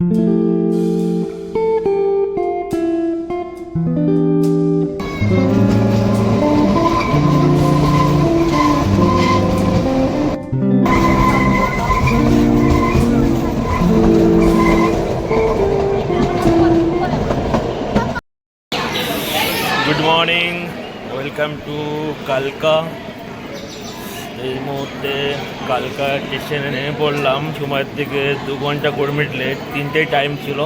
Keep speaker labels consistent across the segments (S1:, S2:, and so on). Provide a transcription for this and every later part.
S1: Good morning welcome to কালকা এই মুহূর্তে কালকা স্টেশনে নেমে পড়লাম। সময়ের থেকে দু ঘণ্টা কুড়ি মিনিট লেট তিনটে টাইম ছিল।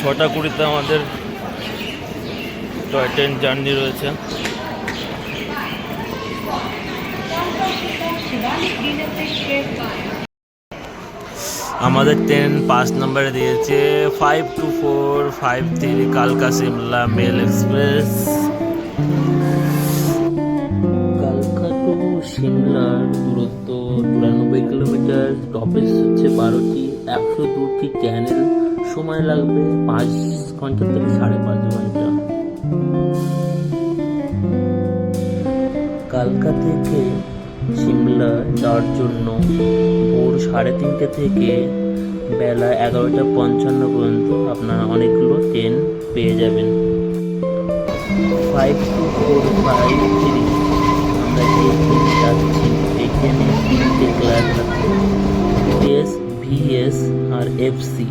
S1: ছটা কুড়িতে আমাদের টয় ট্রেন জার্নি রয়েছে। আমাদের ট্রেন পাঁচ নম্বরে দিয়েছে five two four five three কালকা, সিমলা মেল এক্সপ্রেস সিমলার দূরত্ব চুরানব্বই কিলোমিটার টপেজ হচ্ছে বারোটি, একশো দুটি চ্যানেল সময় লাগবে পাঁচ ঘণ্টা থেকে সাড়ে পাঁচ ঘণ্টা। কালকা থেকে সিমলা যাওয়ার জন্য ভোর সাড়ে তিনটে থেকে বেলা এগারোটা পঞ্চান্ন পর্যন্ত আপনারা অনেকগুলো ট্রেন পেয়ে যাবেন। Five two four five three আমরা ট্রেন যাচ্ছি ট্রেনে তিনটে ক্লাস আছে এস ভিএস আর FC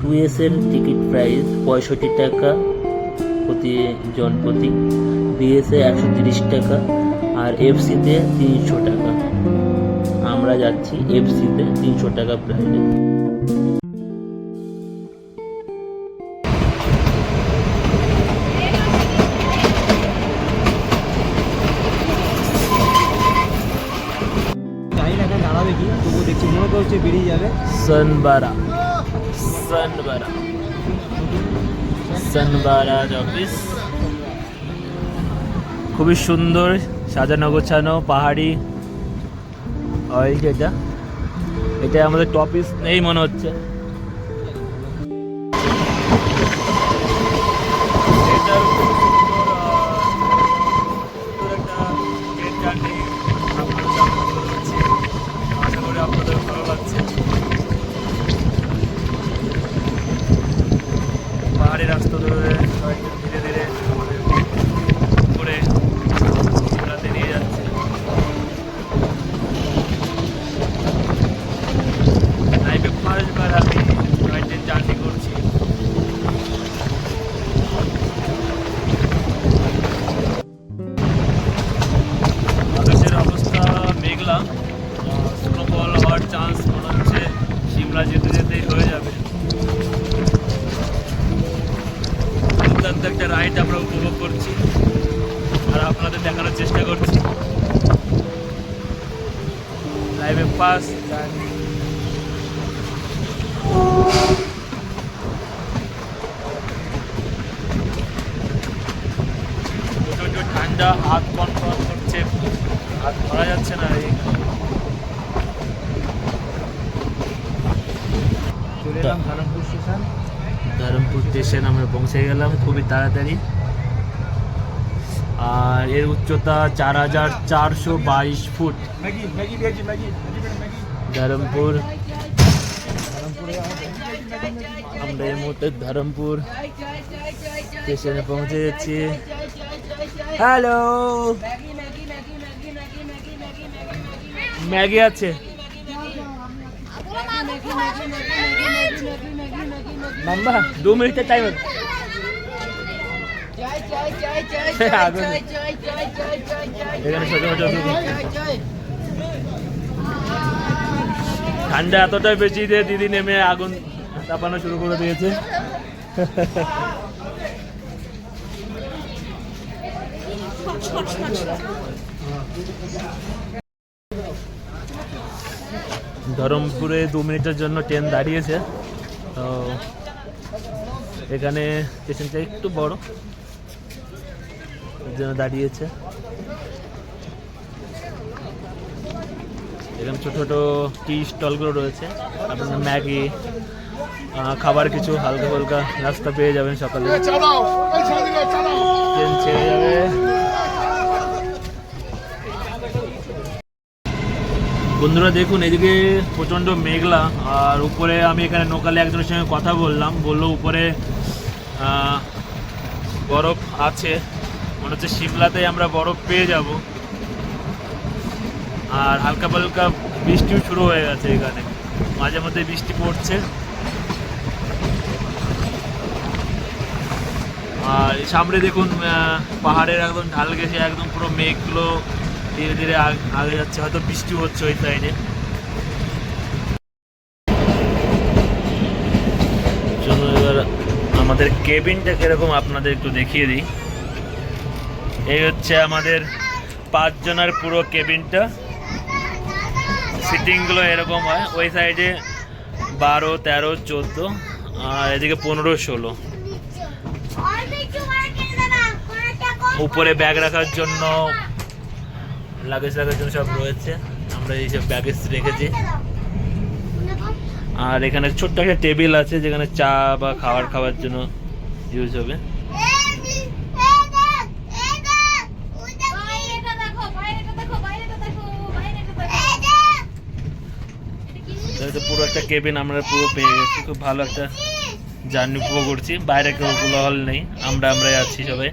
S1: two S ticket price পঁয়ষট্টি টাকা প্রতি জন প্রতি বিএসএ একশো তিরিশ টাকা, আর এফসিতে তিনশো টাকা। আমরা যাচ্ছি এফসিতে তিনশো টাকা প্রাইসে
S2: করছে বেরিয়ে যাবে।
S1: সনবারা সনবারা সনবারা অফিস খুবই সুন্দর সাজানো গোছানো পাহাড়ি। অয়েল যেটা এটা। আমাদের টপিস নেই মনে হচ্ছে। এটার পাস। প্রচণ্ড ঠান্ডা হাত কনফার্ম করছে হাত ধরা যাচ্ছে না এই
S2: চলে এলাম ধরমপুর স্টেশন।
S1: ধরমপুর স্টেশন আমরা পৌঁছে গেলাম খুবই তাড়াতাড়ি। আর এর উচ্চতা চার হাজার চারশো বাইশ ফুট। ধরমপুর। আমরা এই মুহূর্তে ধরমপুর স্টেশনে পৌঁছে যাচ্ছি। হ্যালো! ম্যাগি আছে। মাম্মা দু মিনিটের টাইম ছোট ঠান্ডা এতটাই বেশি যে দিদি নেমে আগুন তাপানো শুরু করে দিয়েছে। ধরমপুরে দু মিনিটের জন্য ট্রেন দাঁড়িয়েছে। তো এখানে স্টেশনটা একটু বড়। জন্য দাঁড়িয়েছে। এরকম ছোট ছোট টি স্টলগুলো রয়েছে। আপনার ম্যাগি খাবার কিছু হালকা হালকা নাস্তা পেয়ে যাবেন সকালে। ট্রেন ছেড়ে যাবে। বন্ধুরা দেখুন এদিকে প্রচণ্ড মেঘলা আর উপরে আমি এখানে নোকালে একজনের সঙ্গে কথা বললাম। বলল উপরে আহ, বরফ আছে। মনে হচ্ছে সিমলাতেই আমরা বরফ পেয়ে যাব। আর হালকা পালকা বৃষ্টিও শুরু হয়ে গেছে এখানে। মাঝে মধ্যে বৃষ্টি পড়ছে। আর সামনে দেখুন পাহাড়ের একদম ঢাল গেছে একদম পুরো মেঘগুলো ধীরে ধীরে আগে যাচ্ছে। হয়তো বৃষ্টি হচ্ছে ওই সাইডে আমাদের কেবিনটা কীরকম আপনাদের একটু দেখিয়ে দিই। এই হচ্ছে আমাদের পাঁচজনের পুরো কেবিনটা। সিটিংগুলো এরকম হয়। ওই সাইডে বারো, তেরো, চোদ্দ, আর এদিকে পনেরো, ষোলো। উপরে ব্যাগ রাখার জন্য লাগেজ রাখার জন্য সব রয়েছে। আমরা এইসব ব্যাগেজ রেখেছি। আর এখানে ছোট্ট একটা টেবিল আছে যেখানে চা বা খাবার খাওয়ার জন্য ইউজ হবে। তো পুরো একটা কেবিন আমরা পুরো পেয়ে গেছি। খুব ভালো একটা জার্নি উপভোগ করছি। বাইরে কেউ হল নেই। আমরা আমরাই আছি সবাই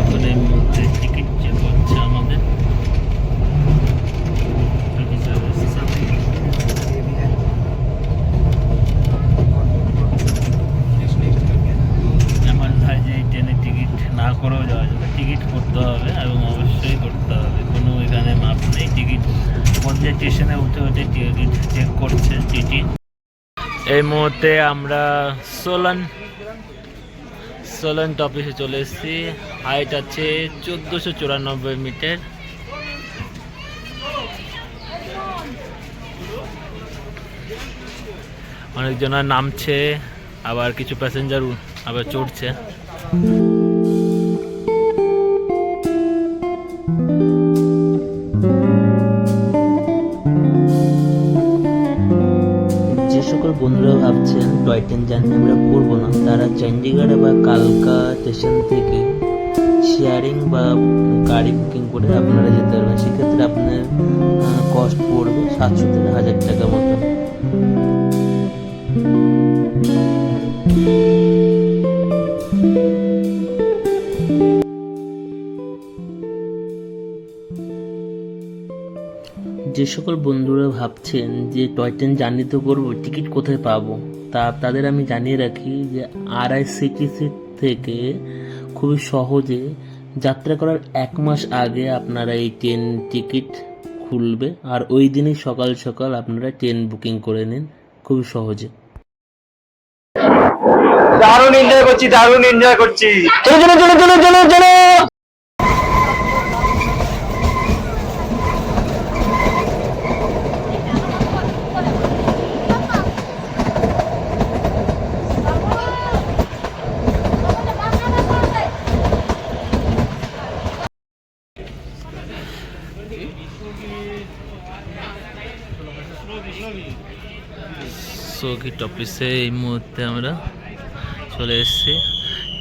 S1: এখন এই মুহূর্তে টিকিট চেক হচ্ছে আমাদের এমন হয় যে এই ট্রেনের টিকিট না করেও যাওয়া যাবে টিকিট করতে হবে এবং অবশ্যই করতে হবে কোনো এখানে মাপ নেই টিকিট কোন যে স্টেশনে উঠে উঠে টিকিট চেক করছে টিটি এই মুহূর্তে আমরা সোলান সোলান টপিসে চলে এসেছি। হাইট আছে চোদ্দোশো চুরানব্বই মিটার অনেকজনের নামছে, আবার কিছু প্যাসেঞ্জার আবার চড়ছে। টয় ট্রেন জার্নি আমরা করব না। তারা চণ্ডীগড়ে বা কালকা স্টেশন থেকে শেয়ারিং বা গাড়ি বুকিং করে আপনারা যেতে পারবেন। সেক্ষেত্রে আপনার কস্ট পড়বে সাতশো থেকে হাজার টাকা মতো। যে সকল বন্ধুরা ভাবছেন যে টয় ট্রেন জার্নি তো করব, টিকিট কোথায় পাবো? তা তাদের আমি জানিয়ে রাখি যে আরআইসিটিসি থেকে খুবই সহজে যাত্রা করার এক মাস আগে আপনারা এই ট্রেন টিকিট খুলবে। আর ওই দিনই সকাল সকাল আপনারা ট্রেন বুকিং করে নিন। খুবই সহজে।
S2: দারুণ এনজয় করছি দারুণ এনজয় করছি।
S1: চলো চলো চলো চলো চলো। পাখি টপিসে এই মুহূর্তে আমরা চলে এসেছি।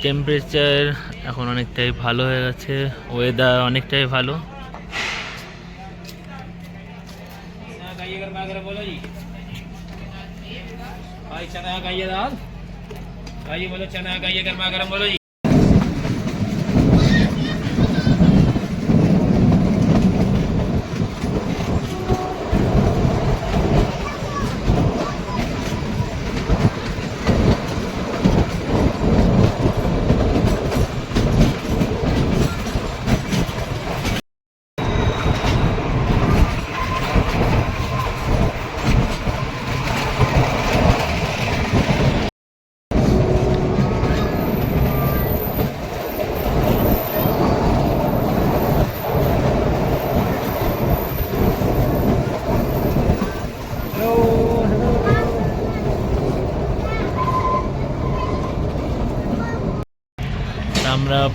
S1: টেম্পারেচার এখন অনেকটাই ভালো হয়ে গেছে ওয়েদার অনেকটাই ভালো।
S2: চানা গাইয়ে দাল গাইয়ে বলো চানা গাইয়ে গরমা
S1: গরম বলো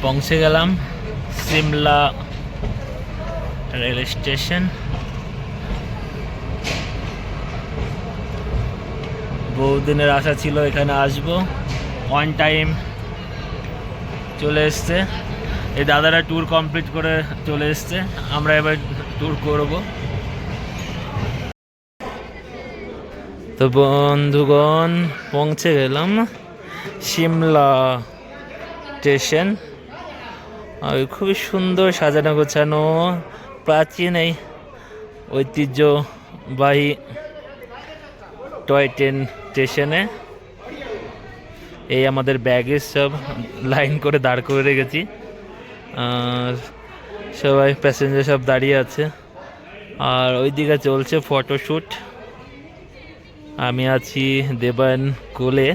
S1: পৌঁছে গেলাম সিমলা রেল স্টেশন। বহুদিনের আশা ছিল এখানে আসব। ওয়ান টাইম চলে এসছে। এই দাদারা ট্যুর কমপ্লিট করে চলে এসছে। আমরা এবার ট্যুর করব। তো বন্ধুগণ, পৌঁছে গেলাম সিমলা স্টেশন। খুবই সুন্দর সাজানো গোছানো, প্রাচীন এই ঐতিহ্যবাহী টয় ট্রেন স্টেশনে এই আমাদের ব্যাগের সব লাইন করে দাঁড় করে রেখেছি। আর সবাই প্যাসেঞ্জার সব দাঁড়িয়ে আছে। আর ওইদিকে চলছে ফটোশ্যুট আমি আছি দেবান কোলে,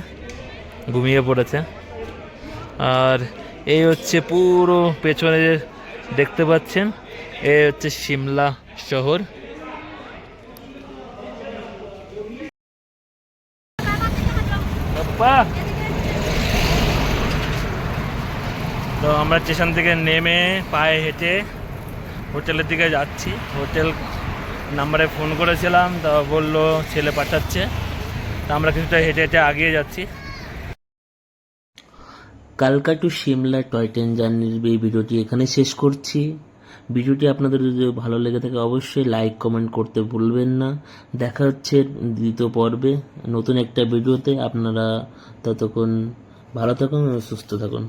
S1: ঘুমিয়ে পড়েছে। আর এই হচ্ছে পুরো পেছনে দেখতে পাচ্ছেন এই হচ্ছে সিমলা শহর। তো আমরা স্টেশন থেকে নেমে পায়ে হেঁটে হোটেলের দিকে যাচ্ছি। হোটেল নাম্বারে ফোন করেছিলাম, তা বলল ছেলে পাঠাচ্ছে। তা আমরা কিছুটা হেঁটে হেঁটে আগিয়ে যাচ্ছি। কালকা টু সিমলা টয় ট্রেন জার্নির এই ভিডিওটি এখানে শেষ করছি। ভিডিওটি আপনাদের যদি ভালো লেগে থাকে অবশ্যই লাইক, কমেন্ট করতে ভুলবেন না। দেখা হচ্ছে দ্বিতীয় পর্বে নতুন একটা ভিডিওতে। আপনারা ততক্ষণ ভালো থাকুন সুস্থ থাকুন।